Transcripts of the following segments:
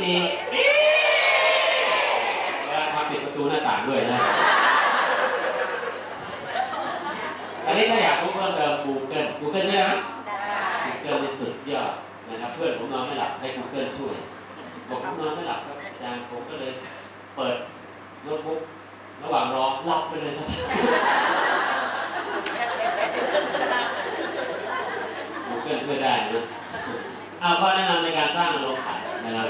สี่เวลาทำปิดประตูหน้าต่างด้วยนะอันนี้ถ้าอยากรู้เพิ่มเติม Google Google ใช่ไหม Google นี่สุดยอดนะครับเพื่อนผมนอนไม่หลับให้ Google ช่วยบอกผมนอนไม่หลับครับอาจารย์ผมก็เลยเปิดโน้ตบุ๊กระหว่างรอหลับไปเลยครับ Google ช่วยได้นะเอาข้อแนะนำในการสร้างอารมณ์ขันนะครับ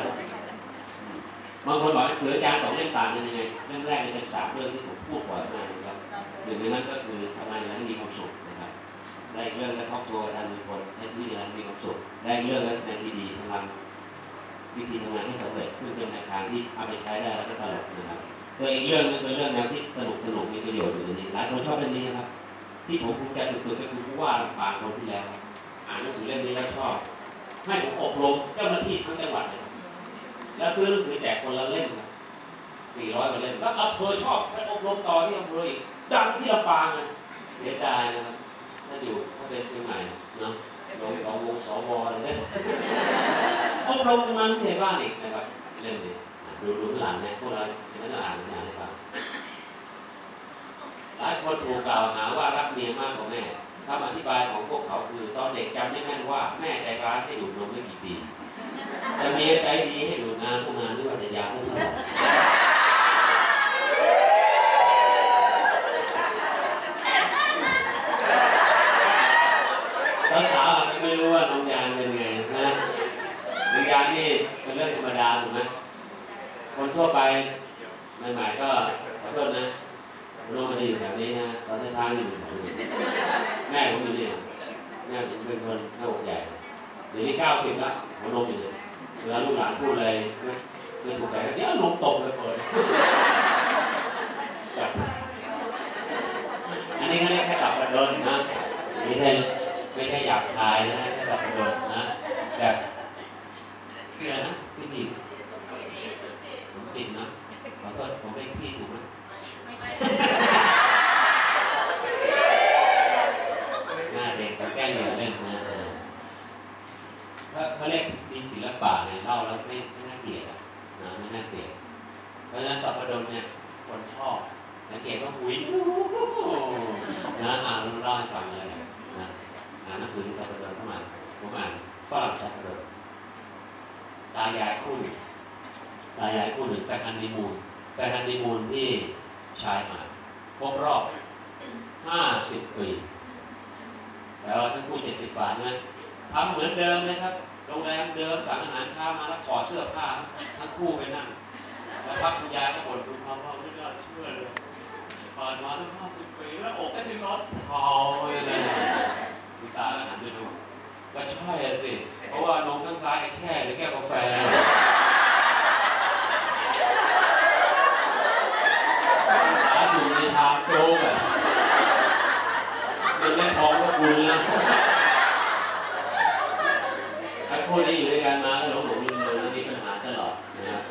บางคนบอกเสืออาจารย์สองเล่มต่างกันยังไงเล่มแรกนี่เป็นสามเรื่องที่ผมพูดบ่อยมากนะครับหนึ่งในนั้นก็คือทำไมเราถึงมีความสุขนะครับได้อีกเรื่องก็ครอบครัวการมีคนให้ชีวิตเรามีความสุขได้อีกเรื่องก็ในทีดีทำวิธีทำงานให้สำเร็จซึ่งเป็นแนวทางที่เอาไปใช้ได้แล้วก็ตลกนะครับตัวอีกเรื่องนึงเป็นเรื่องแนวที่สนุกสนุกมีประโยชน์อยู่ในนี้หลายคนชอบเรื่องนี้นะครับ ที่ผมภูมิใจสุดๆก็คือผู้ว่าลำปางคนที่แล้วครับอ่านหนังสือเล่มนี้แล้วชอบให้ผมอบรมเจ้าหน้าที่ทั้งจังหวัดเลยครับ แล้วซื้อหนังสือแจกคนละเล่มครับสี่ร้อยกว่าเล่มแล้วอำเภอชอบไปอบรมต่อที่อำเภออีกดังที่ลำปางเลยเสียดายนะครับถ้าอยู่ถ้าเป็นเชียงใหม่เนาะลงสองวงสวอะไรเนี่ยอบรมกันมันเทบ้านอีกนะครับเล่มนี้ดูดูหลังเนี่ยพวกเราจะไม่ต้องอ่านไม่อ่านให้ฟังหลายคนถูกกล่าวหาว่ารักเมียมากกว่าแม่คำอธิบายของพวกเขาคือตอนเด็กจำได้แม่นว่าแม่ใจร้ายให้ดูดนมไม่กี่ปี แต่เมียใจดีให้ดูดนานพวกนานนี่ว่าจะยาวเท่าไหร่สาวๆอาจจะไม่รู้ว่าน้องยานเป็นไงนะน้องยานนี่เป็นเรื่องธรรมดาถูกไหมคนทั่วไปใหม่ๆก็ขอโทษนะผมลงมาดีอยู่แถวนี้นะตอนท้ายๆนี่อยู่แถวนี้แม่ผมอยู่นี่ยแม่ผมเป็นคนหน้าอกใหญ่เดี๋ยวนี้เก้าสิบล้วหัวนมอยู่เนี่ย เวลาลูกหลานพูดอะไรไม่ไม่ถูกใจเดี๋ยวนมตกเลยเปิดจับอันนี้ก็เรียกแค่ตับกระโดนนะไม่ใช่ไม่ใช่หยาบคายนะแค่ตับกระโดนนะแบบเชื่อนะพี่ดีผมปิดนะขอโทษผมไม่พี่ถูกไหมหน้าเด็กแกล้งอย่าเล่นนะ เขาเรียกมีศิลปะไงเล่าแล้วไม่ไม่น่าเกลียดนะไม่น่าเกลียดเพราะฉะนั้นสัพพดลเนี่ยคนชอบสังเกตว่าหุยนะอ่านเล่าให้ฟังเลยนะอ่านหนังสือสัพพดลเข้ามาผมอ่านฝรั่งสัพพดลตายายคู่ตายายคู่หนึ่งไปฮันนีมูนไปฮันนีมูนที่ชายหาดครบรอบห้าสิบปีแล้วทั้งคู่เจ็ดสิบกว่าใช่ไหม ทำเหมือนเดิมเลยครับ โรงแรมเดิมสั่งอาหารเช้ามาแล้วถอดเสื้อผ้าทั้งคู่ไปนั่งแล้วพักคุณยายก็บ่นคุณพ่อพ่อไม่ได้เชื่อเลยผ่านมาตั้งห้าสิบปีแล้วอกก็ยังร้อนเผาเลยคุณตาก็หันไปดูก็ใช่สิ เพราะว่านมข้างซ้ายแช่ในแก้วกาแฟขาอยู่ในทางโจ๊กอะเป็นเล่นทองก็คุณนะ ถ้าคู่นี้อยู่ด้วยกันมาก็หลงหลงลืมลืมแล้วมีปัญหาตลอดนะครับ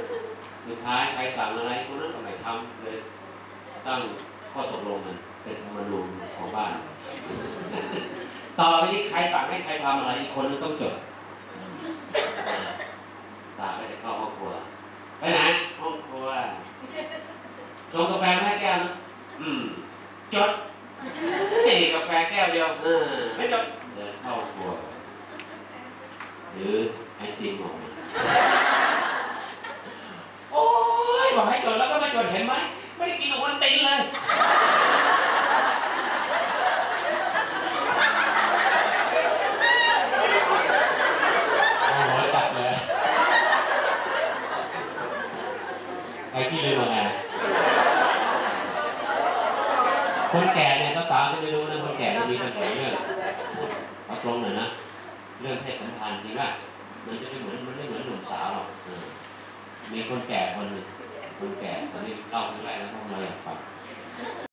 สุดท้ายใครสั่งอะไรคนนั้นก็ไม่ทำเลยตั้งข้อตกลงกันเป็นธรรมนูญของบ้าน ต่อไปนี้ใครสั่งให้ใครทำอะไรอีกคนนึงต้องจดอ่าตาก็จะเข้าห้องครัวไปไหนห้องครัวชงกาแฟมาให้แก้วนะอืมจดเฮ้กาแฟแก้วเดียวเออไม่จดเดินเข้าครัว หรือไอติมออกมาโอ้ยบอกให้จดแล้วก็ไม่จดเห็นไหมไม่ได้กินกับวันตีนเลยโอ้ยตัดเลยใครที่ลืมอะไรคนแก่เนี่ยเขาตามก็ไม่รู้นะคนแก่จะมีปัญหาเรื่องเอาตรงหน่อยนะ เรื่องเพศสัมพันธ์จริงป่ามันจะไม่เหมือนมันไม่เหมือนหนุ่มสาวหรอกมีคนแก่คนหนึ่งคนแก่ตอนนี้เล่าครั้งแรกแล้วต้องมาอยากฟัง